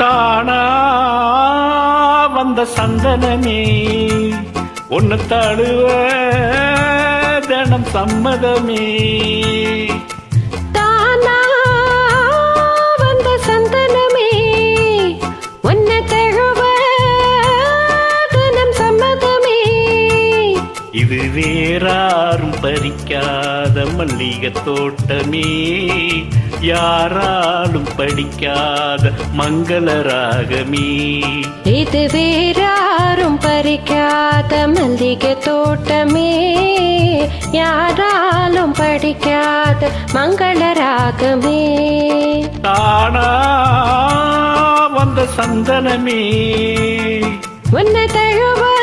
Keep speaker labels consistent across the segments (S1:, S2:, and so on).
S1: தானா வந்த சந்தனமே. ஒன்னு தழுவ தினம் சம்மதமே. இது வேறாரும் பறிக்காத மல்லிகை தோட்டமே. யாராலும் படிக்காத மங்கள ராகமே
S2: இது வேறாரும் பறிக்காத மல்லிகை தோட்டமே. யாராலும் படிக்காத மங்கள ராகமே
S1: தானா வந்த சந்தனமே.
S2: உன்னை தழுவ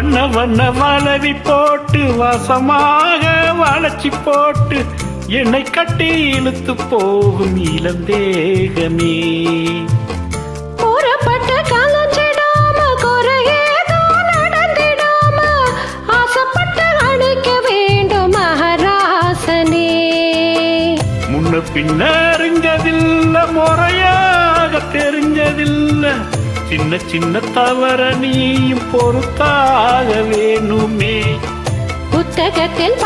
S1: வண்ண வண்ண வளவி போட்டு வாசமாக வளைச்சி போட்டு என்னை கட்டி இழுத்து போகும் இளம் தேகமே.
S2: கூறப்பட்ட கலஞ்சிடாம குறையேதோ நடந்திடாம ஆசைப்பட்டு அணைக்க வேண்டும் மகராசனே.
S1: முன்ன பின்ன அறிஞ்சதில்ல முறையாக தெரிஞ்சதில்ல சின்ன சின்ன தவற நீயும் பொறுத்தாக வேணுமே.
S2: புத்தகத்தில்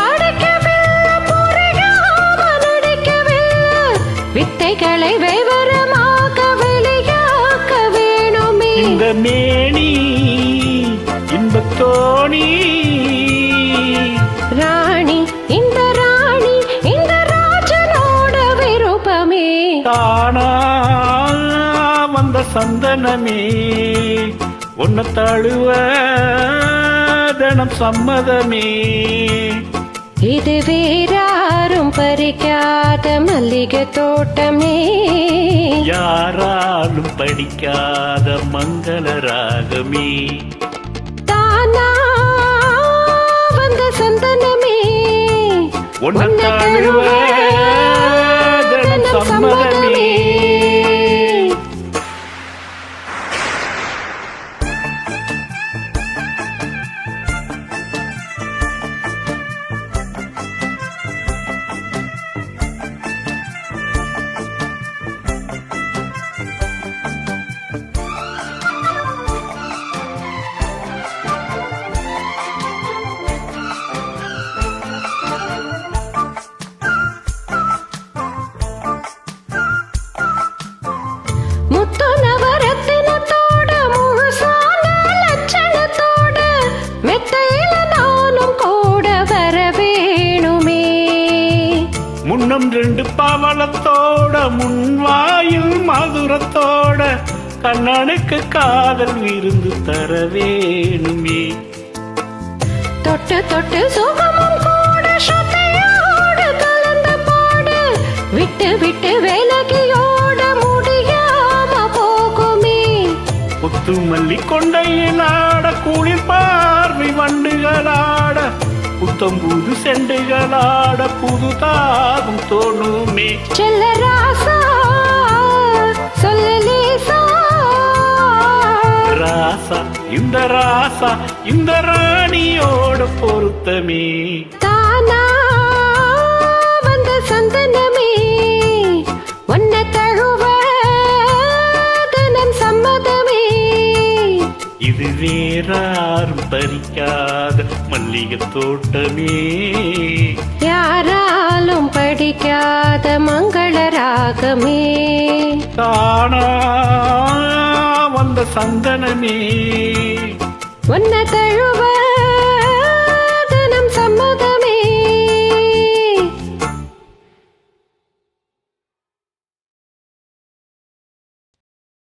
S2: வித்தைகளை விவரமாக வெளியாக்க வேணுமே.
S1: இந்த மேனி இன்பத்தோணி
S2: ராணி இந்த ராணி இந்த ராஜனோட விருப்பமே.
S1: தானா வந்த சந்தனமே உன்னை தழுவ தினம் சம்மதமே.
S2: இது வேறாரும் பறிக்காத மல்லிகை தோட்டமே.
S1: யாராலும் படிக்காத மங்கள ராகமே.
S2: தானா வந்த சந்தனமே.
S1: உன்னை தழுவ முன்னம் ரெண்டு பவளத்தோட முன்வாயில் மதுரத்தோட கண்ணனுக்கு காதல் விருந்து தர வேணுமே.
S2: தொட்டு தொட்டு சுகமும் கூட ஸ்ரத்தையோடு கலந்த பாடு விட்டு விட்டு விலகியோட முடியாம போகுமே.
S1: புத்து மல்லி கொண்டையிலாட குளிர் பார்வை வண்டுகளாட புத்தம் புது செண்டுகளாட புது தாகம் தோணுமே.
S2: செல்ல ராசா சொல்லலேசா
S1: ராசா இந்த ராசா இந்த ராணியோட பொருத்தமே.
S2: தானா
S1: இது வேறாரும் பறிக்காத மல்லிகை தோட்டமே.
S2: யாராலும் படிக்காத மங்கள ராகமே.
S1: தானா வந்த சந்தனமே.
S2: உன்னை